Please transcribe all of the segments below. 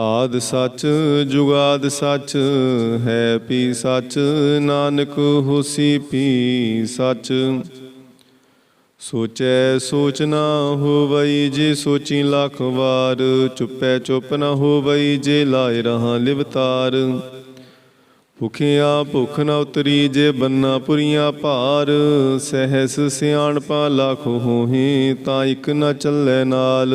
ਆਦ ਸੱਚ, ਜੁਗਾਦ ਸੱਚ, ਹੈ ਪੀ ਸੱਚ, ਨਾਨਕ ਹੋਸੀ ਪੀ ਸੱਚ। ਸੋਚੈ ਸੋਚ ਨਾ ਹੋਵਈ ਜੇ ਸੋਚੀ ਲੱਖ ਵਾਰ, ਚੁੱਪੈ ਚੁੱਪ ਨਾ ਹੋਵਈ ਜੇ ਲਾਇ ਰਹਾ ਲਿਵਤਾਰ ਭੁਖਿਆ ਭੁਖ ਨਾ ਉਤਰੀ ਜੇ ਬੰਨਾ ਪੁਰੀਆਂ ਭਾਰ, ਸਹਿਸ ਸਿਆਣਪਾ ਲੱਖ ਹੋਹੀ ਤਾਂ ਇਕ ਨਾ ਚੱਲੇ ਨਾਲ।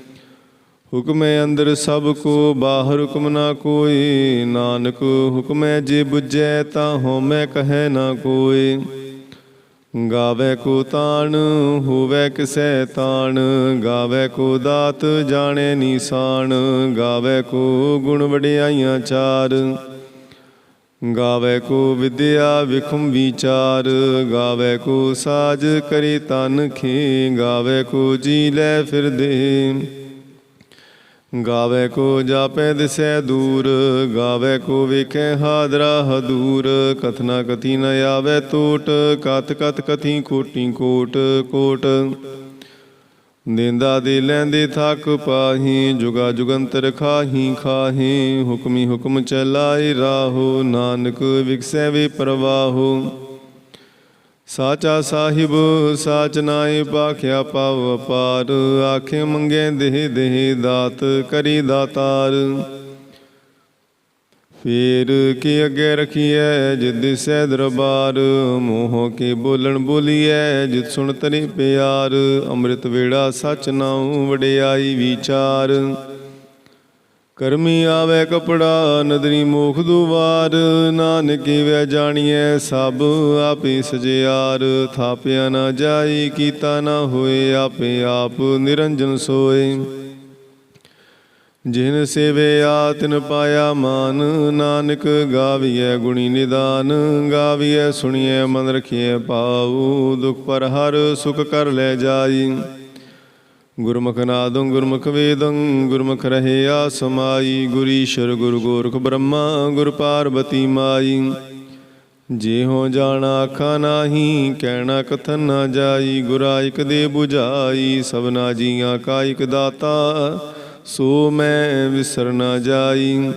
ਹੁਕਮੈ ਅੰਦਰ ਸਭ ਕੋ, ਬਾਹਰ ਹੁਕਮ ਨਾ ਕੋਈ। ਨਾਨਕ ਹੁਕਮੈ ਜੇ 부ਜੈ ਤਾਂ ਹੋਮੈ ਕਹੈ ਨਾ ਕੋਈ। ਗਾਵੇ ਕੋ ਤਾਣ, ਹੋਵੇ ਕਿਸੈ ਤਾਣ। ਗਾਵੇ ਕੋ ਦਾਤ, ਜਾਣੇ ਨੀਸਾਨ। ਗਾਵੇ ਕੋ ਗੁਣ ਵਡਿਆਈਆਂ ਚਾਰ। ਗਾਵੇ ਕੋ ਵਿਦਿਆ ਵਿਖਮ ਵਿਚਾਰ। ਗਾਵੇ ਕੋ ਸਾਜ ਕਰੀ ਤਨ ਖੇ। ਗਾਵੇ ਕੋ ਜੀ ਲੈ ਫਿਰਦੇ। ਗਾਵੇ ਕੋ ਜਾਪੈ ਦਿਸੈ ਦੂਰ, ਗਾਵੇ ਕੋ ਵੇਖੈ ਹਾਦਰਾ ਹਦੂਰ। ਕਥਨਾ ਕਥੀ ਨ ਆਵੇ ਟੋਟ ਕਤ ਕਤ ਕਥੀ ਕੋਟੀ ਕੋਟ ਕੋਟ। ਦਿੰਦਾ ਦੇ ਲੈਂਦੇ ਥੱਕ ਪਾਹੀ, ਜੁਗਾ ਜੁਗੰਤਰ ਖਾਹੀ ਖਾਹੀ। ਹੁਕਮੀ ਹੁਕਮ ਚਲਾਈ ਰਾਹੋ, ਨਾਨਕ ਵਿਗਸੈ ਵੇ ਪ੍ਰਵਾਹੋ। ਸਾਚਾ ਸਾਹਿਬ, ਸਾਚ ਨਾਏ ਪਾਖਿਆ ਪਾਵ ਅਪਾਰ, ਆਖੇ ਮੰਗੇ ਦੇਹ ਦੇਹ ਦਾਤ, ਕਰੀ ਦਾਤਾਰ। ਫੇਰ ਕੀ ਅੱਗੇ ਰਖੀਐ ਜਿਦ ਸਹਿ ਦਰਬਾਰ, ਮੋਹ ਕੇ ਬੋਲਣ ਬੋਲੀਐ ਜਿਤ ਸੁਣ ਤਰੀ ਪਿਆਰ, ਅੰਮ੍ਰਿਤ ਵੇੜਾ ਸਚ ਨਾਉ ਵਡਿਆਈ ਵਿਚਾਰ। ਕਰਮੀ ਆਵੇ ਕਪੜਾ, ਨਦਰੀ ਮੋਖ ਦੁਵਾਰ ਨਾਨਕੀ ਵੈ ਜਾਣੀਐ ਸਭ ਆਪੇ ਸਜਿਆਰ। ਥਾਪਿਆ ਨਾ ਜਾਈ, ਕੀਤਾ ਨਾ ਹੋਏ, ਆਪੇ ਆਪ ਨਿਰੰਜਨ ਸੋਏ। ਜਿਨ ਸੇਵਿਆ ਤਿਨ ਪਾਇਆ ਮਾਨ। ਨਾਨਕ ਗਾਵੀਐ ਗੁਣੀ ਨਿਦਾਨ। ਗਾਵੀਐ ਸੁਣੀਐ, ਮਨ ਰਖੀਐ ਪਾਉ ਦੁਖ ਪਰ ਹਰ ਸੁਖ ਕਰ ਲੈ ਜਾਈ। ਗੁਰਮੁਖ ਨਾਦੰ, ਗੁਰਮੁਖ ਵੇਦੰ, ਗੁਰਮੁਖ ਰਹਿਆ ਸਮਾਈ ਗੁਰੀਸ਼ਰ, ਗੁਰ ਗੋਰਖ ਬ੍ਰਹਮਾ, ਗੁਰ ਪਾਰਬਤੀ ਮਾਈ। ਜੇ ਹੋ ਜਾਣਾ ਆਖਾ ਨਾਹੀ, ਕਹਿਣਾ ਕਥਨ ਨਾ ਜਾਈ। ਗੁਰਾ ਇਕ ਦੇ 부ਝਾਈ ਸਭਨਾ ਜੀਆਂ ਕਾਇਕ ਦਾਤਾ। ਸੋ ਮੈਂ ਵਿਸਰ ਨਾ ਜਾਈ।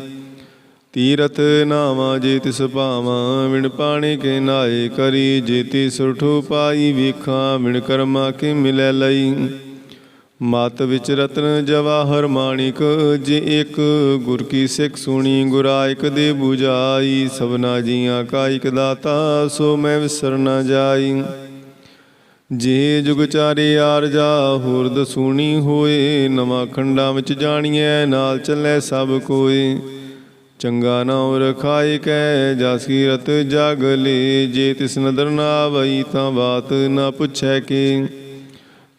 ਤੀਰਥ ਨਾਵਾ ਜੇ ਤਿਸ ਭਾਵਾਂ, ਵਿਣ ਪਾਣੀ ਕੇ ਨਾਏ ਕਰੀ। ਜੇਤੀ ਤਿਸ ਪਾਈ ਵੇਖਾਂ, ਵਿਣ ਕਰਮਾ ਕੇ ਮਿਲੈ ਲਈ। ਮਤ ਵਿੱਚ ਰਤਨ ਜਵਾਹਰ ਮਾਣਿਕ, ਜੇ ਇੱਕ ਗੁਰ ਕੀ ਸਿੱਖ ਸੁਣੀ, ਗੁਰਾ ਦੇ 부ਝਾਈ ਸਭਨਾ ਜੀਆਂ ਕਾਇਕ ਦਾਤਾ, ਸੋ ਮੈਂ ਵਿਸਰ ਨਾ ਜਾਈ। ਜੇ ਜੁਗ ਚਾਰੇ ਆਰਜਾ ਹੋਰ ਦਸੂਣੀ ਹੋਏ, ਨਵਾਂ ਖੰਡਾਂ ਵਿੱਚ ਜਾਣੀਐ, ਨਾਲ ਚੱਲੇ ਸਭ ਕੋਏ। ਚੰਗਾ ਨਾਉ ਰਖਾਇ ਕੈ ਜਸ ਕੀਰਤ ਜਗ ਲੇ, ਜੇ ਤਿਸ ਨਦਰ ਨਾ ਆਵਈ ਤਾਂ ਬਾਤ ਨਾ ਪੁੱਛੈ ਕੇ।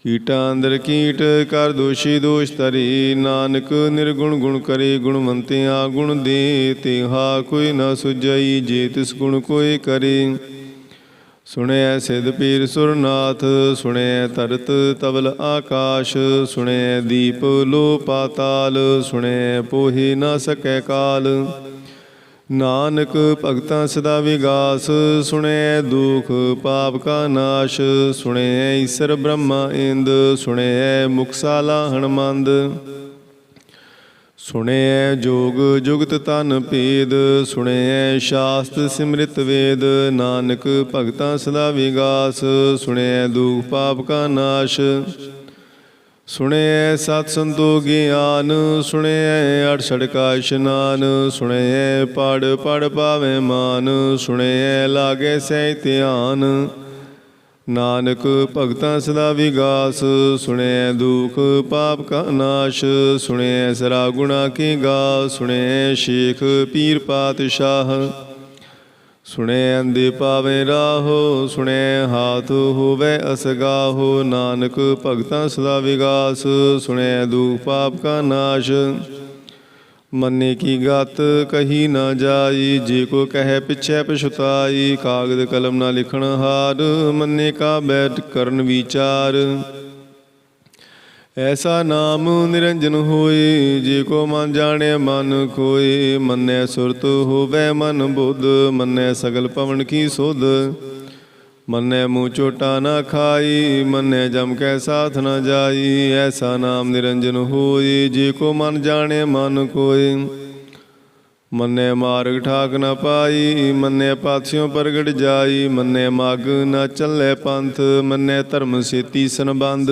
ਕੀਟਾਂ ਅੰਦਰ ਕੀਟ ਕਰ ਦੋਸ਼ੀ ਦੋਸ਼ ਤਰੀ ਨਾਨਕ ਨਿਰਗੁਣ ਗੁਣ ਕਰੇ, ਗੁਣਵੰਤਿਆ ਗੁਣ ਦੇ। ਤਿਹਾ ਕੋਈ ਨਾ ਸੁਜਈ ਜੇ ਤਿਸ ਗੁਣ ਕੋਈ ਕਰੇ। ਸੁਣਿਐ ਸਿਧ ਪੀਰ ਸੁਰਨਾਥ ਸੁਣਿਐ ਤਰਤ ਤਵਲ ਆਕਾਸ਼। ਸੁਣਿਐ ਦੀਪ ਲੋ ਪਾਤਾਲ ਸੁਣਿਐ ਪੋਹੀ ਨਾ ਸਕੈ ਕਾਲ। ਨਾਨਕ ਭਗਤਾਂ ਸਦਾ ਵਿਗਾਸ, ਸੁਣੈ ਦੁਖ, ਪਾਪ ਕਾ ਨਾਸ਼, ਸੁਣੈ ਈਸਰ ਬ੍ਰਹਮਾ ਇੰਦ ਸੁਣਿਐ ਮੁਕਸਾਲਾ ਹਣਮੰਦ ਸੁਣਿਐ ਜੋਗ ਜੁਗਤ ਤਨ ਭੇਦ, ਸੁਣੈ ਸ਼ਾਸਤ ਸਿਮ੍ਰਿਤ ਵੇਦ, ਨਾਨਕ ਭਗਤਾਂ ਸਦਾ ਵਿਗਾਸ, ਸੁਣੈ ਦੁਖ ਪਾਪ ਕਾ ਨਾਸ਼। ਸੁਣਿਐ ਸਤ ਸੰਤੋ ਗਿਆਨ ਸੁਣਿਐ ਅਠਸਠ ਕਾ ਇਸ਼ਨਾਨ ਸੁਣਿਐ ਪੜ ਪੜ ਪਾਵੇ ਮਾਨ ਸੁਣਿਐ ਲਾਗੇ ਸਹਿ ਧਿਆਨ। ਨਾਨਕ ਭਗਤਾਂ ਸਦਾ ਵਿਗਾਸ ਸੁਣਿਐ ਦੁਖ ਪਾਪ ਕਾ ਨਾਸ਼ ਸੁਣਿਐ ਸਰਾ ਗੁਣਾ ਕੀ ਗਾ ਸੁਣਿਐ ਸ਼ੇਖ ਪੀਰ ਪਾਤਸ਼ਾਹ। ਸੁਣਿਐ ਅੰਦੇ ਪਾਵੇ ਰਾਹੋ ਸੁਣਿਐ ਹਾਥ ਹੋਵੇ ਅਸਗਾਹੋ, ਨਾਨਕ ਭਗਤਾਂ ਸਦਾ ਵਿਗਾਸ ਸੁਣਿਐ ਦੁਖ ਪਾਪ ਕਾ ਨਾਸ਼। ਮੰਨੇ ਕੀ ਗਤ ਕਹੀ ਨਾ ਜਾਈ, ਜੇ ਕੋ ਕਹੈ ਪਿਛੈ ਪਛੁਤਾਈ, ਕਾਗਦ ਕਲਮ ਨਾ ਲਿਖਣ ਹਾਰ, ਮੰਨੇ ਕਾ ਬੈਠ ਕਰਨ ਵਿਚਾਰ। ਐਸਾ ਨਾਮ ਨਿਰੰਜਨ ਹੋਏ, ਜੇ ਕੋ ਮਨ ਜਾਣੈ ਮਨ ਕੋਏ ਮੰਨੈ ਸੁਰਤ ਹੋਵੇ ਮਨ ਬੁੱਧ, ਮੰਨੈ ਸਗਲ ਪਵਨ ਕੀ ਸੁਧ। ਮੰਨੈ ਮੂੰਹ ਚੋਟਾ ਨਾ ਖਾਈ, ਮੰਨੈ ਜਮ ਕੈ ਸਾਥ ਨਾ ਜਾਈ। ਐਸਾ ਨਾਮ ਨਿਰੰਜਨ ਹੋਏ, ਜੇ ਕੋ ਮਨ ਜਾਣੈ ਮਨ ਕੋਏ ਮੰਨੈ ਮਾਰਗ ਠਾਕ ਨਾ ਪਾਈ, ਮੰਨੈ ਪਾਥਿਓ ਪ੍ਰਗਟ ਜਾਈ। ਮੰਨੈ ਮਗ ਨਾ ਚੱਲੇ ਪੰਥ, ਮੰਨੈ ਧਰਮ ਸੇਤੀ ਸੰਬੰਧ।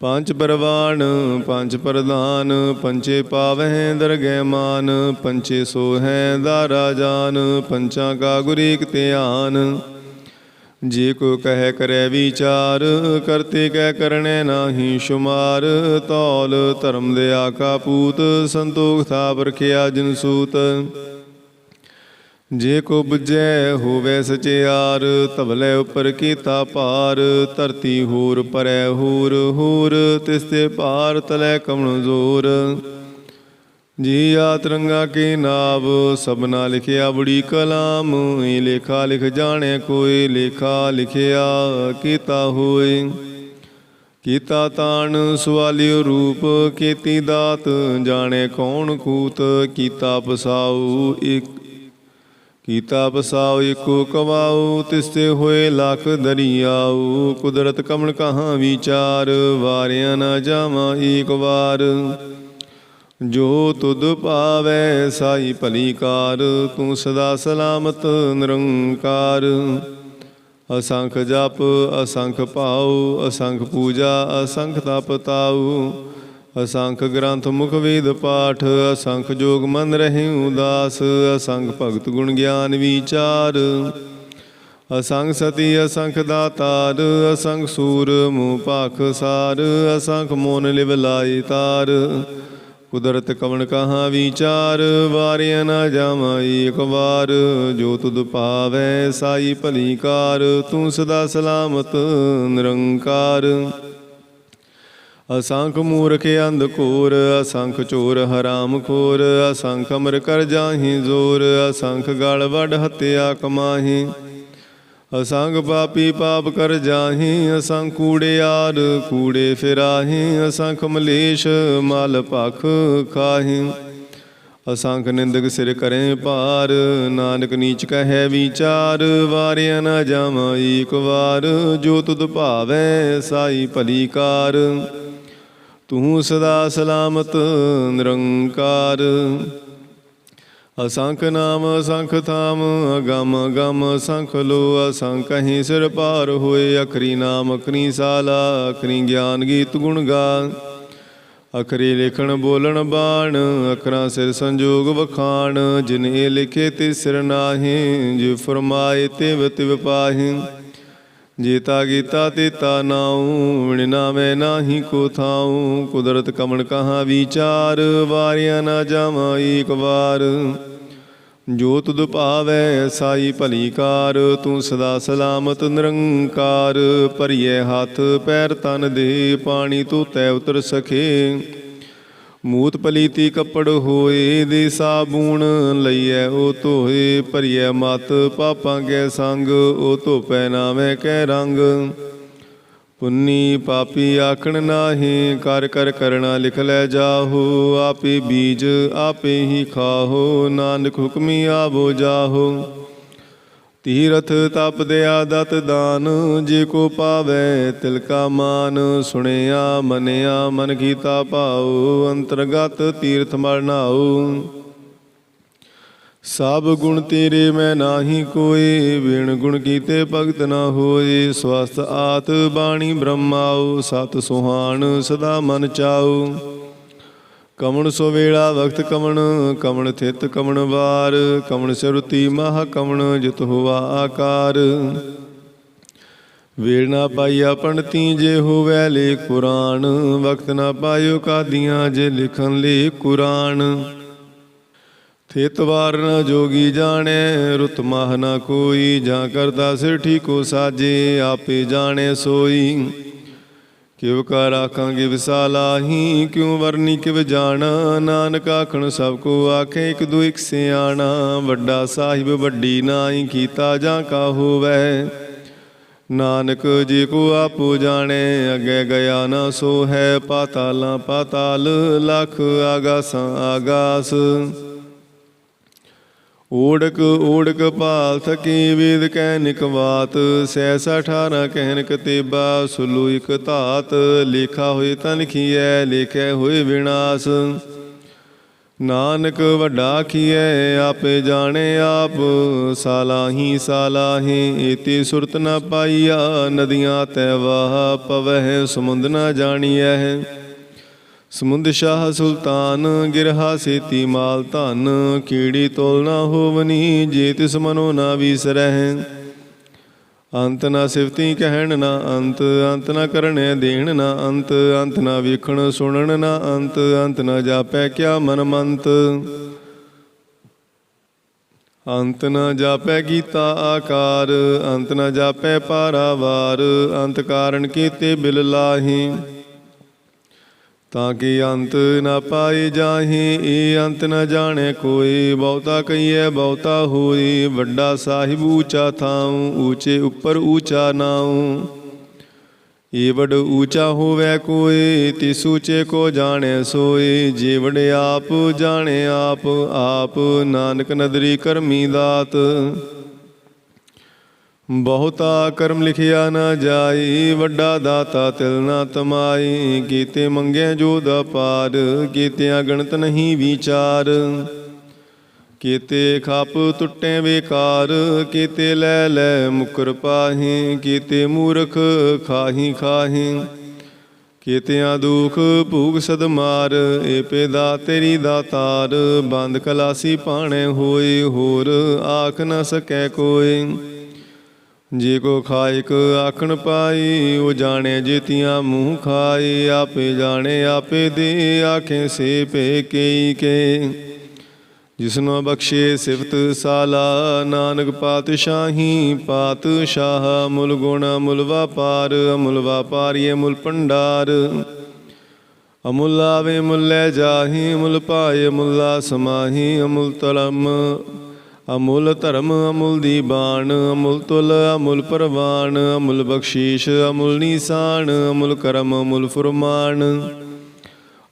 ਪੰਜ ਪਰਵਾਨ, ਪੰਜ ਪ੍ਰਧਾਨ ਪੰਚੇ ਪਾਵਹਿ ਦਰਗਹਿ ਮਾਨ ਪੰਚੇ ਸੋਹੈ ਦਾਰਾ ਜਾਨ, ਪੰਚਾਂ ਕਾ ਗੁਰ ਏਕ ਧਿਆਨ। ਜੇ ਕੋ ਕਹਿ ਕਰੈ ਵਿਚਾਰ, ਕਰਤੇ ਕਹਿ ਕਰਣੈ ਨਾਹੀ ਸ਼ੁਮਾਰ। ਤੌਲ ਧਰਮ ਦੇ ਆਕਾ ਪੂਤ, ਸੰਤੋਖ ਥਾਪ ਰਖਿਆ ਜਿਨ ਸੂਤ। ਜੇ ਕੋ ਬੁਝੈ ਹੋਵੇ ਸਚਿਆਰ ਤਵਲੇ ਉਪਰ ਕੀਤਾ ਭਾਰ, ਧਰਤੀ ਹੋਰ ਪਰੈ ਹੋਰ ਹੂਰ, ਤਿਸ ਤੇ ਭਾਰ ਤਲੇ ਕਮਣ ਜ਼ੋਰ। ਜੀ ਆਤਰੰਗਾ ਕੀ ਨਾਵ, ਸਭਨਾ ਲਿਖਿਆ ਬੜੀ ਕਲਾਮ ਇਹ ਲੇਖਾ ਲਿਖ ਜਾਣੇ ਕੋਈ, ਲੇਖਾ ਲਿਖਿਆ ਕੀਤਾ ਹੋਏ। ਕੀਤਾ ਤਾਣ ਸੁਆਲਿਓ ਰੂਪ, ਕੀਤੀ ਦਾਤ, ਜਾਣੇ ਕੌਣ ਕੂਤ, ਕੀਤਾ ਪਸਾਉ ਇੱਕ ਕੀਤਾ ਬਸਾਉ ਏਕੋ ਕਵਾਉ ਤਿਸਤੇ ਹੋਏ ਲੱਖ ਦਰਿਆਉ। ਕੁਦਰਤ ਕਮਣ ਕਹਾਂ ਵਿਚਾਰ, ਵਾਰਿਆ ਨਾ ਜਾਵਾਂ ਏਕ ਵਾਰ। ਜੋ ਤੁਧ ਪਾਵੈ ਸਾਈ ਭਲੀ ਕਾਰ, ਤੂੰ ਸਦਾ ਸਲਾਮਤ ਨਿਰੰਕਾਰ। ਅਸੰਖ ਜਪ, ਅਸੰਖ ਭਾਉ ਅਸੰਖ ਪੂਜਾ, ਅਸੰਖ ਤਪ ਤਾਉ। ਅਸੰਖ ਗ੍ਰੰਥ ਮੁਖ ਵੇਦ ਪਾਠ, ਅਸੰਖ ਜੋਗ ਮਨ ਰਹੇ ਉਦਾਸ ਅਸੰਖ ਭਗਤ ਗੁਣ ਗਿਆਨ ਵਿਚਾਰ। ਅਸੰਖ ਸਤੀ, ਅਸੰਖ ਦਾਤਾਰ, ਅਸੰਖ ਸੂਰ ਮੂਹ ਭਾਖ ਸਾਰ, ਅਸੰਖ ਮੋਨ ਲਿਵ ਲਾਈ ਤਾਰ। ਕੁਦਰਤ ਕਵਣ ਕਹਾਂ ਵਿਚਾਰ, ਵਾਰਿਆ ਨਾ ਜਾਵਾਂ ਏਕ ਵਾਰ। ਜੋ ਤੁਧ ਭਾਵੈ ਸਾਈ ਭਲੀ ਕਾਰ, ਤੂੰ ਸਦਾ ਸਲਾਮਤ ਨਿਰੰਕਾਰ। ਅਸੰਖ ਮੂਰਖ ਅੰਧ ਘੋਰ ਅਸੰਖ ਚੋਰ ਹਰਾਮ ਖੋਰ, ਅਸੰਖ ਅਮਰ ਕਰ ਜਾਹੀ ਜ਼ੋਰ, ਅਸੰਖ ਗਲ ਵੱਡ ਹੱਤਿਆ ਕਮਾਹੀ। ਅਸੰਖ ਪਾਪੀ ਪਾਪ ਕਰ ਜਾਹੀ, ਅਸੰਖ ਕੂੜਿਆਰ ਕੂੜੇ ਫਿਰਾਹੀ, ਅਸੰਖ ਮਲੇਸ਼ ਮਲ ਭਖ ਖਾਹੀ। ਅਸੰਖ ਨਿੰਦਕ ਸਿਰ ਕਰੇ ਪਾਰ ਨਾਨਕ ਨੀਚ ਕਹੈ ਵਿਚਾਰ, ਵਾਰਿਆ ਨਾ ਜਾਵਾਂ ਏਕ ਵਾਰ, ਜੋ ਤੁਧ ਭਾਵੈ ਸਾਈ ਭਲੀ ਕਾਰ। ਤੂੰ ਸਦਾ ਸਲਾਮਤ, ਨਿਰੰਕਾਰ। ਅਸੰਖ ਨਾਮ, ਅਸੰਖ ਥਾਮ, ਅਗਮ ਗਮ ਅਸੰਖ ਲੋ, ਅਸੰਖ ਹੀ ਸਿਰ ਪਾਰ ਹੋਏ, ਅਖਰੀ ਨਾਮ, ਅਖਰੀ ਸਾਲਾ, ਅਖਰੀ ਗਿਆਨ ਗੀਤ ਗੁਣ ਗਾ। ਅਖਰੀ ਲਿਖਣ, ਬੋਲਣ, ਬਾਣ, ਅਖਰਾਂ ਸਿਰ ਸੰਜੋਗ ਵਖਾਣ, ਜਿਨੇ ਲਿਖੇ ਤੇ ਸਿਰ ਨਾਹੀ, ਜਿ ਫਰਮਾਏ ਤਿਵ ਤਿਵ ਪਾਹੀ। ਜੇਤਾ ਗੀਤਾ ਤੀਤਾ ਨਾਉ ਵਿਣ ਨਾਵੇਂ ਨਾਹੀ ਕੋ ਥਾਉ। ਕੁਦਰਤ ਕਮਣ ਕਹਾਂ ਵਿਚਾਰ, ਵਾਰਿਆ ਨਾ ਜਾਵਾਂ ਏਕ ਵਾਰ। ਜੋ ਤੁਧ ਭਾਵੈ ਸਾਈ ਭਲੀ ਕਾਰ, ਤੂੰ ਸਦਾ ਸਲਾਮਤ ਨਿਰੰਕਾਰ। ਭਰੀਏ ਹੱਥ, ਪੈਰ ਤਨ ਦੇ, ਪਾਣੀ ਤੂੰ ਤੈ ਉਤਰ ਸਖੇ। ਮੂਤ ਪਲੀਤੀ ਕੱਪੜ ਹੋਏ ਦੇ ਸਾਬੂਣ ਲਈਐ, ਉਹ ਧੋਏ ਭਰੀਐ ਮਤ, ਪਾਪਾਂ ਕੇ ਸੰਗ, ਉਹ ਧੋਪੈ ਨਾਵੇਂ ਕੈ ਰੰਗ। ਪੁੰਨੀ ਪਾਪੀ ਆਖਣ ਨਾਹੀ, ਕਰ ਕਰ ਕਰਣਾ ਲਿਖ ਲੈ ਜਾਹੋ, ਆਪੇ ਬੀਜ ਆਪੇ ਹੀ ਖਾਹੋ, ਨਾਨਕ ਹੁਕਮੀ ਆਵੋ ਜਾਹੋ। ਤੀਰਥ ਤਪ ਦਿਆ ਦਤ ਦਾਨ, ਜੇ ਕੋ ਪਾਵੇ ਤਿਲ ਕਾ ਮਾਨ, ਸੁਣਿਆ, ਮਨਿਆ, ਮਨ ਕੀਤਾ ਭਾਉ, ਅੰਤਰਗਤ ਤੀਰਥ ਮਰਨਾਉ ਸਭ ਗੁਣ ਤੇਰੇ ਮੈਂ ਨਾਹੀ ਕੋਈ ਵਿਣ ਗੁਣ ਕੀਤੇ ਭਗਤ ਨਾ ਹੋਏ। ਸਵਸਤ ਆਤ ਬਾਣੀ ਬ੍ਰਹਮਾਉ, ਸਤ ਸੁਹਾਣ ਸਦਾ ਮਨ ਚਾਉ। ਕਮਣ ਸੋ ਵੇਲਾ ਵਕਤ ਕਮਣ ਕਮਣ ਥਿਤ ਕਮਣ ਵਾਰ, ਕਮਣ ਸਿਰੁਤੀ ਮਹਾ ਕਮਣ ਜਿਤ ਹੋਵਾ ਆਕਾਰ। ਵੇਲ ਨਾ ਪਾਈਆ ਪੰਡਤੀ ਜੇ ਹੋਵੇ ਲੇ ਕੁਰਾਨ ਵਕਤ ਨਾ ਪਾਇਓ ਕਾਦੀਆਂ ਜੇ ਲਿਖਣ ਲੇ ਕੁਰਾਨ। ਥਿਤ ਵਾਰ ਨ ਜੋਗੀ ਜਾਣੇ, ਰੁਤ ਮਾਹ ਨਾ ਕੋਈ, ਜਾਂ ਕਰਦਾ ਸਿਰ ਠੀਕੋ ਸਾਜੇ, ਆਪੇ ਜਾਣੇ ਸੋਈ। ਕਿਵ ਕਾ ਰਾਖਾਂਗੇ ਵਿਸਾਲਾਹੀ ਕਿਉ ਵਰਨੀ ਕਿਵ ਜਾਣਾ? ਨਾਨਕ ਆਖਣ ਸਭ ਕੋ ਆਖੇ, ਇਕ ਦੂ ਇਕ ਸਿਆਣਾ। ਵੱਡਾ ਸਾਹਿਬ ਵੱਡੀ ਨਾਈ ਕੀਤਾ ਜਾਂ ਕਾ ਹੋਵੈ? ਨਾਨਕ ਜੀ ਕੋ ਆਪੋ ਜਾਣੇ, ਅਗੇ ਗਿਆ ਨਾ ਸੋ ਹੈ ਪਾਤਾਲਾਂ ਪਾਤਾਲ, ਲਖ ਆਗਾਸਾਂ ਆਗਾਸ। ਓੜਕ ਓੜਕ ਭਾਲ ਥਕੀ ਵੇਦ ਕਹਿ ਨਿਕਵਾਤ ਸੈਸਾ 18 ਕਹਿਨ ਕਤੇਬਾ ਸੁਲੂ ਇਕ ਧਾਤ, ਲੇਖਾ ਹੋਏ ਤਾਂ ਲਿਖੀਐ, ਲੇਖੈ ਹੋਏ ਵਿਨਾਸ਼। ਨਾਨਕ ਵੱਡਾ ਖੀਐ ਆਪੇ ਜਾਣੇ ਆਪ, ਸਾਲਾਹੀ ਸਾਲਾਹੀ, ਏਤੀ ਸੁਰਤ ਨ ਪਾਈਆ, ਨਦੀਆਂ ਤੈ ਵਾਹ ਪਵਹਿ, ਸਮੁੰਦ ਨ ਜਾਣੀਐ। ਸਮੁੰਦ ਸ਼ਾਹ ਸੁਲਤਾਨ, ਗਿਰਹਾ ਸੇਤੀ ਮਾਲ ਧਨ, ਕੀੜੀ ਤੋਲ ਨਾ ਹੋਵਨੀ, ਜੇ ਤਿਸ ਮਨੋ ਨਾ ਵੀਸਰਹਿ। ਅੰਤ ਨਾ ਸਿਫਤੀ ਕਹਿਣ ਨਾ ਅੰਤ ਅੰਤ ਨਾ ਕਰਨੇ ਦੇਣ ਨਾ ਅੰਤ ਅੰਤ ਨਾ ਵੇਖਣ ਸੁਣਨ ਨਾ ਅੰਤ ਅੰਤ ਨਾ ਜਾਪੈ ਕਿਆ ਮਨ ਮੰਤ ਅੰਤ ਨਾ ਜਾਪੈ ਕੀਤਾ ਆਕਾਰ, ਅੰਤ ਨਾ ਜਾਪੈ ਪਾਰਾਵਾਰ, ਅੰਤ ਕਾਰਨ ਕੀਤੇ ਬਿਲ ਲਾਹੀ। ਤਾਂ ਕਿ ਅੰਤ ਨਾ ਪਾਈ ਜਾਹੀ ਏ ਅੰਤ ਨਾ ਜਾਣੇ ਕੋਈ। ਬਹੁਤਾ ਕਹੀਏ, ਬਹੁਤਾ ਹੋਈ। ਵੱਡਾ ਸਾਹਿਬ ਊਚਾ ਥਾਉ, ਊਚੇ ਉੱਪਰ ਊਚਾ ਨਾਉ। ਏ ਵਡ ਊਚਾ ਹੋਵੇ ਕੋਈ, ਤਿਸ ਊਚੇ ਕੋ ਜਾਣੇ ਸੋਈ। ਜੀਵੜ ਆਪ ਜਾਣੇ ਆਪ ਆਪ ਨਾਨਕ ਨਦਰੀ ਕਰਮੀ ਦਾਤ। ਬਹੁਤਾ ਕਰਮ ਲਿਖਿਆ ਨਾ ਜਾਈ, ਵੱਡਾ ਦਾਤਾ ਤਿਲ ਨਾ ਤਮਾਈ। ਕੀਤੇ ਮੰਗਿਆ ਜੋ ਦਾ ਪਾਰ ਕੀਤਿਆਂ ਗਣਤ ਨਹੀਂ ਵਿਚਾਰ। ਕੀਤੇ ਖਾਪ ਟੁੱਟੇ ਵਿਕਾਰ, ਕੀਤੇ ਲੈ ਲੈ ਮੁਕਰ ਪਾਹੀ, ਕੀਤੇ ਮੂਰਖ ਖਾਹੀ ਖਾਹੀ। ਕੀਤਿਆਂ ਦੁਖ ਭੂਖ ਸਦ ਮਾਰ ਏ ਪੇਦਾ ਤੇਰੀ ਦਾਤਾਰ ਬੰਦ ਕਲਾਸੀ ਪਾਣੇ ਹੋਏ ਹੋਰ, ਆਖ ਨਾ ਸਕੈ ਕੋਈ। ਜੇ ਕੋ ਖਾਇਕ ਆਖਣ ਪਾਈ, ਉਹ ਜਾਣੇ ਜੀਤੀਆਂ ਮੂੰਹ ਖਾਈ ਆਪੇ ਜਾਣੇ, ਆਪੇ ਦੇ ਆਖੇ, ਸੇ ਪੇ ਕਈ ਕੇ। ਜਿਸਨੋ ਬਖਸ਼ੇ ਸਿਫਤ ਸਾਲਾ, ਨਾਨਕ ਪਾਤਸ਼ਾਹੀ, ਪਾਤਸ਼ਾਹ ਮੁਲ ਗੁਣ ਮੁਲ ਵਪਾਰ, ਅਮੁਲ ਵਪਾਰੀਏ ਮੁਲ ਭੰਡਾਰ। ਅਮੁਲ ਆਵੇ, ਮੁਲ ਜਾਹੀ, ਮੁਲ ਪਾਏ, ਮੁਲਾ ਸਮਾਹੀ, ਅਮੁਲ ਤਲਮ। ਅਮੁੱਲ ਧਰਮ ਅਮੁੱਲ ਦੀ ਬਾਣ, ਅਮੁੱਲ ਤੁਲ ਅਮੁੱਲ ਪਰਵਾਨ ਅਮੁੱਲ ਬਖਸ਼ੀਸ਼ ਅਮੁੱਲ ਨਿਸ਼ਾਨ, ਅਮੁੱਲ ਕਰਮ ਅਮੁੱਲ ਫਰਮਾਨ।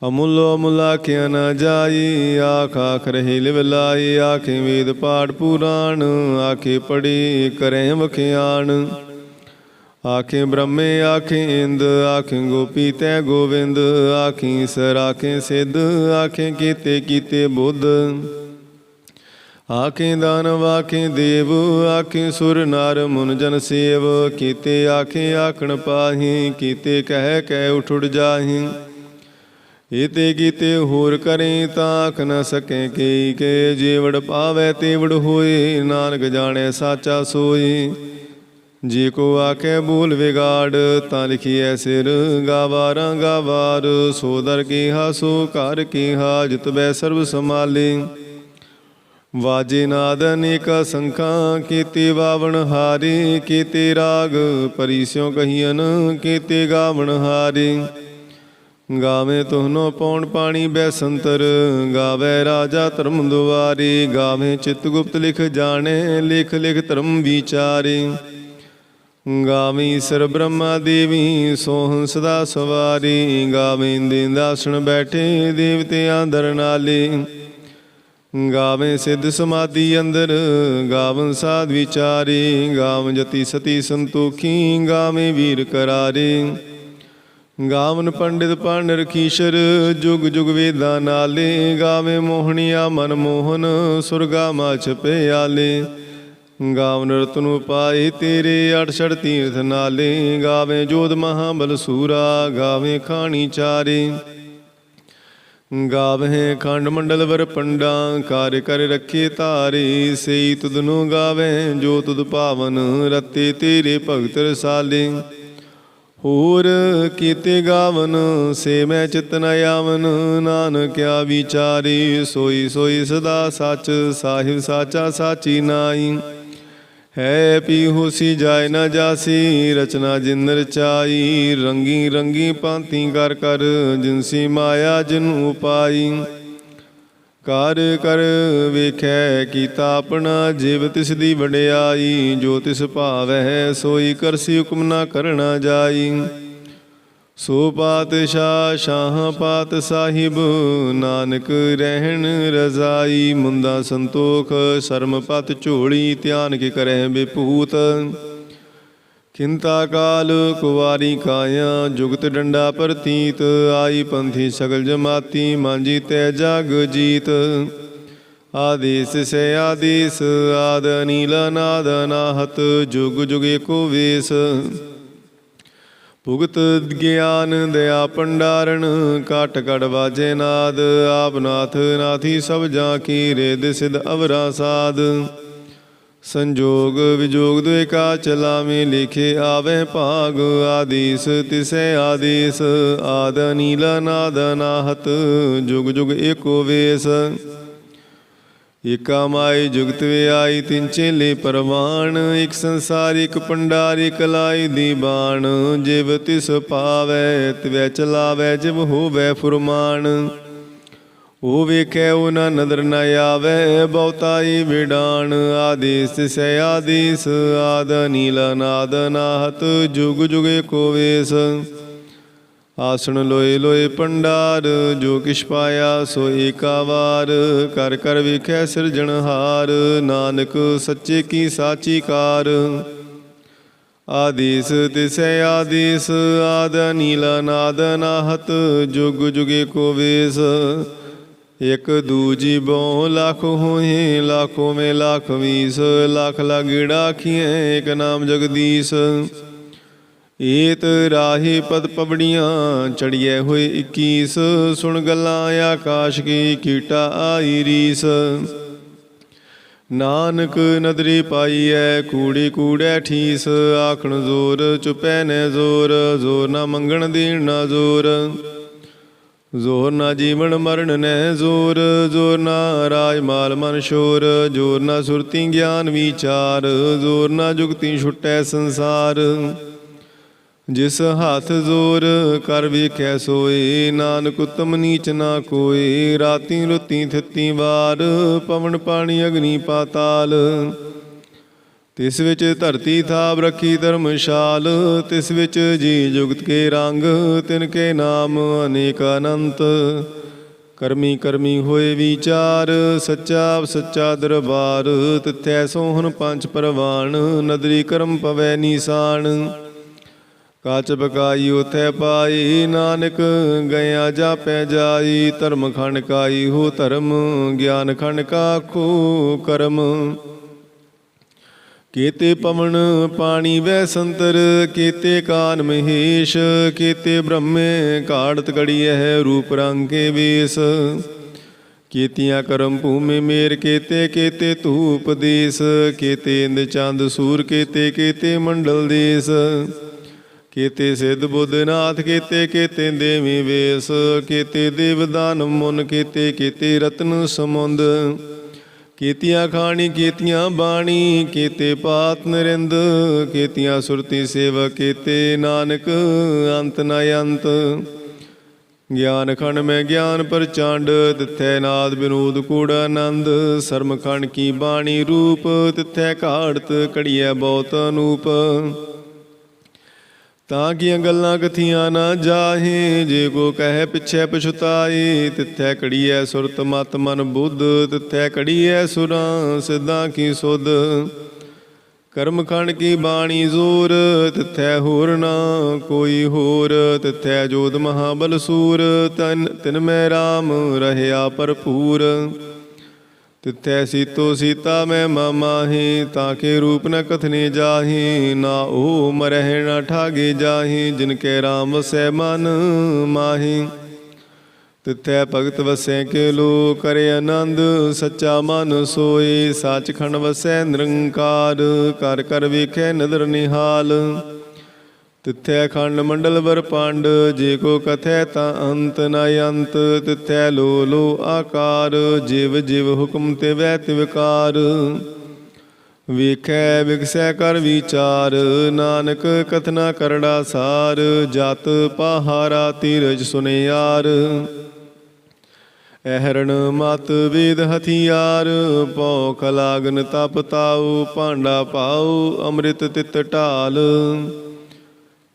ਅਮੁੱਲ ਅਮੁੱਲ ਆਖਿਆ ਨਾ ਜਾਈ, ਆਖ ਆਖ ਰਹੇ ਲਿਵ ਲਾਈ, ਆਖੇ ਵੇਦ ਪਾਠ ਪੁਰਾਣ, ਆਖੇ ਪੜੀ ਕਰੇ ਵਖਿਆਣ। ਆਖੇ ਬ੍ਰਹਮੇ, ਆਖੇ ਇੰਦ, ਆਖੇ ਗੋਪੀ ਤੈ ਗੋਵਿੰਦ, ਆਖੇ ਸਰ ਆਖੇ ਸਿੱਧ, ਆਖੇ ਕੀਤੇ ਕੀਤੇ ਬੁੱਧ। ਆਖੇ ਦਾਨਵ ਆਖੇ ਦੇਵ, ਆਖੇ ਸੁਰ ਨਾਰ ਮੁਨ ਜਨ ਸੇਵ, ਕੀਤੇ ਆਖੇ ਆਖਣ ਪਾਹੀ, ਕੀਤੇ ਕਹਿ ਕਹਿ ਉਠ ਉੜ ਜਾਹੀ। ਏਤੇ ਕੀਤੇ ਹੋਰ ਕਰੇ ਤਾਂ ਨ ਸਕੇ ਕੀ ਕੇ ਜੀਵੜ ਪਾਵੇ ਤੇਵੜ ਹੋਏ, ਨਾਨਕ ਜਾਣੇ ਸਾਚਾ ਸੋਈ। ਜੇ ਕੋ ਆਖੇ ਬੂਲ ਵਿਗਾੜ, ਤਾਂ ਲਿਖੀਐ ਸਿਰ, ਗਾਵਾਰਾਂ ਗਾਵਾਰ ਸੋਦਰ ਕੀ ਹਾਸੋ ਘਰ ਕੀ ਹਾਜਤ ਬੈ ਸਰਬ ਸਮਾਲੀ ਵਾਜੇ ਨਾਦ ਅਨੇਕ ਸੰਖਾਂ, ਕੀਤੇ ਬਾਵਣ ਹਾਰੀ, ਕੀਤੇ ਰਾਗ ਪਰੀਸਿਓ ਕਹੀਨ ਕੀਤੇ ਗਾਵਣ ਹਾਰੀ। ਗਾਵੇ ਤੁਹਨੋ ਪੌਣ ਪਾਣੀ ਬੈਸੰਤਰ ਗਾਵੇ ਰਾਜਾ ਧਰਮ ਦੁਆਰੀ, ਗਾਵੇ ਚਿਤ ਗੁਪਤ ਲਿਖ ਜਾਣੇ, ਲਿਖ ਲਿਖ ਧਰਮ ਵਿਚਾਰੇ। ਗਾਵੀ ਸਰ ਬ੍ਰਹਮਾ ਦੇਵੀ ਸੋਹੰ ਸਦਾ ਸਵਾਰੀ, ਗਾਵੇਂ ਦੇ ਦਾਸਣ ਬੈਠੇ, ਦੇਵਤਿਆਂ ਦਰਨਾਲੇ ਗਾਵੇਂ ਸਿੱਧ ਸਮਾਧੀ ਅੰਦਰ, ਗਾਵਨ ਸਾਧ ਵਿਚਾਰੇ, ਗਾਵਨ ਜਤੀ ਸਤੀ ਸੰਤੋਖੀ, ਗਾਵੇਂ ਵੀਰ ਕਰਾਰੇ। ਗਾਵਨ ਪੰਡਿਤ ਪਾਂਡ ਰਖੀਸ਼ਰ, ਜੁਗ ਜੁਗ ਵੇਦਾਂ ਨਾਲੇ, ਗਾਵੇਂ ਮੋਹਣੀਆ ਮਨ ਮੋਹਨ, ਸੁਰਗਾ ਮਾ ਛਪੇ ਆਲੇ ਗਾਵਨ ਰਤਨੁ ਪਾਏ ਤੇਰੇ 68 ਤੀਰਥ ਨਾਲੇ, ਗਾਵੇਂ ਜੋਧ ਮਹਾਬਲ ਸੂਰਾ, ਗਾਵੇਂ ਖਾਣੀ ਚਾਰੇ। ਗਾਵਹਿ ਖੰਡ ਮੰਡਲ ਵਰ ਪੰਡਾ ਕਾਰ ਕਰ ਰੱਖੇ ਧਾਰੇ, ਸਈ ਤੁਧਨੁ ਗਾਵੇ ਜੋ ਤੁਧ ਭਾਵਨ ਰਤੇ ਤੇਰੇ ਭਗਤ ਰਸਾਲੇ। ਹੋਰ ਕੀਤੇ ਗਾਵਨ, ਸੇ ਮੈਂ ਚਿਤ ਨ ਆਵਨ, ਨਾਨਕਿਆ ਵਿਚਾਰੇ, ਸੋਈ ਸੋਈ ਸਦਾ ਸੱਚ, ਸਾਹਿਬ ਸਾਚਾ ਸਾਚੀ ਨਾਈ ਹੈ ਪੀ ਹੋਸੀ ਜਾਇ ਨਾ ਜਾਸੀ, ਰਚਨਾ ਜਿਨ ਰਚਾਈ, ਰੰਗੀ ਰੰਗੀ ਪਾਂਤੀ ਕਰ ਕਰ ਜਿਨਸੀ ਮਾਇਆ ਜਿਨ ਪਾਈ। ਕਰ ਕਰ ਵੇਖੈ ਕੀਤਾ ਆਪਣਾ, ਜਿਵ ਤਿਸ ਦੀ ਵਡਿਆਈ, ਜੋ ਤਿਸ ਹੈ ਸੋਈ ਕਰਸੀ ਹੁਕਮ ਨਾ ਕਰਣਾ ਜਾਈ। ਸੋ ਪਾਤਸ਼ਾਹ ਸ਼ਾਹ ਪਾਤ ਸਾਹਿਬ, ਨਾਨਕ ਰਹਿਣ ਰਜ਼ਾਈ, ਮੁੰਦਾ ਸੰਤੋਖ, ਸ਼ਰਮ ਪਤ ਝੋਲੀ, ਧਿਆਨ ਕੇ ਕਰੈ ਬਿਪੂਤ। ਕਿੰਤਾ ਕਾਲ ਕੁਵਾਰੀ ਕਾਇਆ, ਜੁਗਤ ਡੰਡਾ ਪ੍ਰਤੀਤ, ਆਈ ਪੰਥੀ ਸਗਲ ਜਮਾਤੀ ਮਾਂਜੀ ਤੈ ਜਗ ਜੀਤ। ਆਦੇਸ ਸੇ ਆਦੇਸ, ਆਦ ਨੀਲ ਨਾਦ ਨਾਹਤ ਜੁਗ ਜੁਗ ਕੋ ਵੇਸ। ਭੁਗਤ ਗਿਆਨ ਦਇਆ ਪੰਡਾਰਣ ਕਾਟ ਕੜ ਵਾਜੇ ਨਾਦ, ਆਪ ਨਾਥ ਨਾਥੀ ਸਭ ਜਾਂ ਕੀ ਰੇਦ ਸਿਧ ਅਵਰਾ ਸਾਧ ਸੰਜੋਗ ਵਿਜੋਗ ਦੁਇ ਕਾ ਚਲਾਵੇਂ, ਲਿਖੇ ਆਵੇ ਭਾਗ, ਆਦੀਸ ਤਿਸੈ ਆਦੀਸ, ਆਦ ਨੀਲ ਨਾਦ ਨਾਹਤ, ਜੁਗ ਜੁਗ ਏਕੋ ਵੇਸ। ਏਕਾ ਮਾਈ ਜੁਗਤ ਆਈ ਤਿੰਨ ਚੇਲੇ ਪਰਵਾਣ ਇਕ ਸੰਸਾਰਿਕ ਇਕ ਕਲਾਈ ਦੀ ਬਾਣ। ਜਿਵ ਤਿਸ ਪਾਵੈ, ਤਿਵੈ ਚਲਾਵੈ, ਜਿਵ ਹੋਵੈ ਫੁਰਮਾਨ। ਉਹ ਵੇਖੈ ਉਹ ਨਾ ਨਦਰ ਨ ਆਵੈ, ਬਹੁਤਾਈ ਵਿਡਾਣ ਆਦੇਸ ਤਿਸੈ ਆਦੇਸ, ਆਦ ਨੀਲ ਨਾਦ ਨਾਹਤ, ਜੁਗ ਜੁਗੇ ਕੋ ਵੇਸ। ਆਸਣ ਲੋਏ ਲੋਏ ਪੰਡਾਰ, ਜੋ ਕਿਛ ਪਾਇਆ ਸੋ ਏਕਾਵਾਰ ਕਰ ਕਰ ਵੇਖੈ ਸਿਰਜਣਹਾਰ ਨਾਨਕ ਸੱਚੇ ਕੀ ਸਾਚੀ ਕਾਰ। ਆਦੇਸ ਤਿਸੈ ਆਦੇਸ, ਆਦ ਨੀਲਾ ਨਾਦ ਨਾਹਤ, ਜੁਗ ਜੁਗੇ ਕੋ ਵੇਸ। ਇਕ ਦੂਜੀ ਬੋ ਲੱਖ ਹੋਏ, ਲਾਖੋ ਮੇ ਲੱਖ ਵੀਸ ਲੱਖ ਲਗੜਾ ਖੀਏ ਇਕ ਨਾਮ ਜਗਦੀਸ਼। ਏਤ ਰਾਹੀ ਪਦ ਪਵੜੀਆਂ ਚੜੀਏ ਹੋਏ 21 ਸੁਣ ਗੱਲਾਂ ਆਕਾਸ਼ ਕੀ ਕੀਟਾ ਆਈ ਰੀਸ। ਨਾਨਕ ਨਦਰੀ ਪਾਈਐ, ਕੂੜੀ ਕੂੜੈ ਠੀਸ, ਆਖਣ ਜ਼ੋਰ ਚੁਪੈ ਨੇ ਜ਼ੋਰ ਜ਼ੋਰ ਨਾ ਮੰਗਣ ਦੇਣ ਨਾ ਜ਼ੋਰ। ਜ਼ੋਰ ਨਾ ਜੀਵਨ ਮਰਨ ਨੈ ਜ਼ੋਰ ਜ਼ੋਰ ਨਾ ਰਾਜ ਮਾਲ ਮਨ ਸ਼ੋਰ, ਜ਼ੋਰ ਨਾ ਸੁਰਤੀ ਗਿਆਨ ਵਿਚਾਰ, ਜ਼ੋਰ ਨਾ ਜੁਗਤੀ ਛੁਟੈ ਸੰਸਾਰ। ਜਿਸ ਹੱਥ ਜ਼ੋਰ ਕਰ ਵੇਖੈ ਸੋਏ, ਨਾਨਕ ਉਤਮ ਨੀਚ ਨਾ ਕੋਏ, ਰਾਤੀ ਰੁੱਤੀ ਥਿੱਤੀ ਵਾਰ ਪਵਨ ਪਾਣੀ ਅਗਨੀ ਪਾਤਾਲ। ਤਿਸ ਵਿੱਚ ਧਰਤੀ ਥਾਪ ਰੱਖੀ ਧਰਮਸ਼ਾਲ, ਤਿਸ ਵਿੱਚ ਜੀ ਜੁਗਤ ਕੇ ਰੰਗ, ਤਿਨ ਕੇ ਨਾਮ ਅਨੇਕ ਅਨੰਤ। ਕਰਮੀ ਕਰਮੀ ਹੋਏ ਵਿਚਾਰ, ਸੱਚਾ ਸੱਚਾ ਦਰਬਾਰ, ਤਿਥੈ ਸੋਹਣ ਪੰਜ ਪਰਵਾਨ ਨਦਰੀ ਕਰਮ ਪਵੈ ਨੀਸਾਨ ਕਾਚ ਬਕਾਈ ਉਥੈ ਪਾਈ, ਨਾਨਕ ਗਿਆ ਜਾਪੈ ਜਾਈ, ਧਰਮ ਖੰਡ ਕਾਈ ਹੋ ਧਰਮ, ਗਿਆਨ ਖੰਡ ਕਾ ਖੋ ਕਰਮ। ਕੀਤੇ ਪਵਨ ਪਾਣੀ ਵੈ ਸੰਤਰ, ਕੀਤੇ ਕਾਨ ਮਹੇਸ਼, ਕੀਤੇ ਬ੍ਰਹਮੇ ਘਾੜਤ ਗੜੀਐ ਰੂਪ ਰੰਗ ਕੇ ਵੇਸ। ਕੀਤੀਆਂ ਕਰਮ ਭੂਮੀ ਮੇਰ, ਕੀਤੇ ਕੀਤੇ ਧੂਪ ਦੇਸ, ਕੀਤੇ ਇੰਦ ਚੰਦ ਸੂਰ, ਕੀਤੇ ਕੀਤੇ ਮੰਡਲ ਦੇਸ। ਕੀਤੇ ਸਿੱਧ ਬੁੱਧ ਨਾਥ, ਕੀਤੇ ਕੀਤੇ ਦੇਵੀ ਵੇਸ, ਕੀਤੇ ਦੇਵਦਾਨ ਮੁਨ, ਕੀਤੇ ਕੀਤੇ ਰਤਨ ਸਮੁੰਦ। ਕੀਤੀਆਂ ਖਾਣੀ, ਕੀਤੀਆਂ ਬਾਣੀ, ਕੀਤੇ ਪਾਤ ਨਰਿੰਦ, ਕੀਤੀਆਂ ਸੁਰਤੀ ਸੇਵਾ ਕੀਤੇ ਨਾਨਕ, ਅੰਤ ਨ ਅੰਤ। ਗਿਆਨ ਖੰਡ ਮੈਂ ਗਿਆਨ ਪ੍ਰਚੰਡ, ਤਿਥੈ ਨਾਦ ਬਿਨੋਦ ਕੂੜ ਆਨੰਦ। ਸਰਮ ਖੰਡ ਕੀ ਬਾਣੀ ਰੂਪ, ਤਿਥੈ ਘਾੜਤ, ਕੜੀਐ ਬਹੁਤ ਅਨੂਪ। ਤਾਂ ਕਿ ਗੱਲਾਂ ਕਥੀਆਂ ਨਾ ਜਾਹੇ? ਜੇ ਕੋ ਕਹੇ ਪਿਛੈ ਪਛੁਤਾਈ ਤਿੱਥੈ ਕੜੀਐ ਸੁਰਤ ਮਤ ਮਨ ਬੁੱਧ, ਤਿੱਥੈ ਕੜੀਐ ਸੁਰਾਂ ਸਿੱਧਾਂ ਕੀ ਸੁਧ। ਕਰਮ ਖੰਡ ਕੀ ਬਾਣੀ ਜ਼ੋਰ, ਤਿੱਥੈ ਹੋਰ ਨਾ ਕੋਈ ਹੋਰ, ਤਿੱਥੈ ਜੋਤ ਮਹਾਬਲ ਸੂਰ, ਤਨ ਤਿਨ ਮੈਂ RAM ਰਹਿਆ ਭਰਪੂਰ। ਤਿਥੈ ਸੀਤੋ ਸੀਤਾ ਮੈਂ ਮਾਮਾਹੀ ਤਾਂ ਕੇ ਰੂਪ ਨ ਕਥਨੇ ਜਾਹੀ, ਨਾ ਉਹ ਮਰਹਿ ਨ ਠਾਗੇ ਜਾਹੀ, ਜਿਨ ਕੇ RAM ਵਸੈ ਮਨ ਮਾਹੀ। ਤਿਥੈ ਭਗਤ ਵਸੈ ਕੇ ਲੋ ਕਰੇ ਆਨੰਦ, ਸੱਚਾ ਮਨ ਸੋਈ ਸੱਚਖੰਡ ਵਸੈ ਨਿਰੰਕਾਰ ਕਰ ਕਰ ਵੇਖੈ ਨਦਰ ਨਿਹਾਲ। ਤਿਥੈ ਖੰਡ ਮੰਡਲ ਵਰ ਪਾਂਡ, ਜੇ ਕੋ ਕਥੈ ਤਾਂ ਅੰਤ ਨ ਅੰਤ, ਤਿੱਥੈ ਲੋ ਲੋ ਆਕਾਰ, ਜਿਵ ਜਿਵ ਹੁਕਮ ਤੇ ਵੈ ਤਿਵਕਾਰ ਵੇਖੈ ਵਿਗਸੈ ਕਰ ਵਿਚਾਰ, ਨਾਨਕ ਕਥਨਾ ਕਰੜਾ ਸਾਰ, ਜਤ ਪਹਾਰਾ ਤੀਰਜ ਸੁਨਿਆਰ। ਐਹਰਣ ਮਤ ਵੇਦ ਹਥਿਆਰ ਭੌਖ ਲਾਗਨ ਤਪ ਤਾਉ, ਭਾਂਡਾ ਪਾਉ ਅੰਮ੍ਰਿਤ ਤਿਤ ਢਾਲ।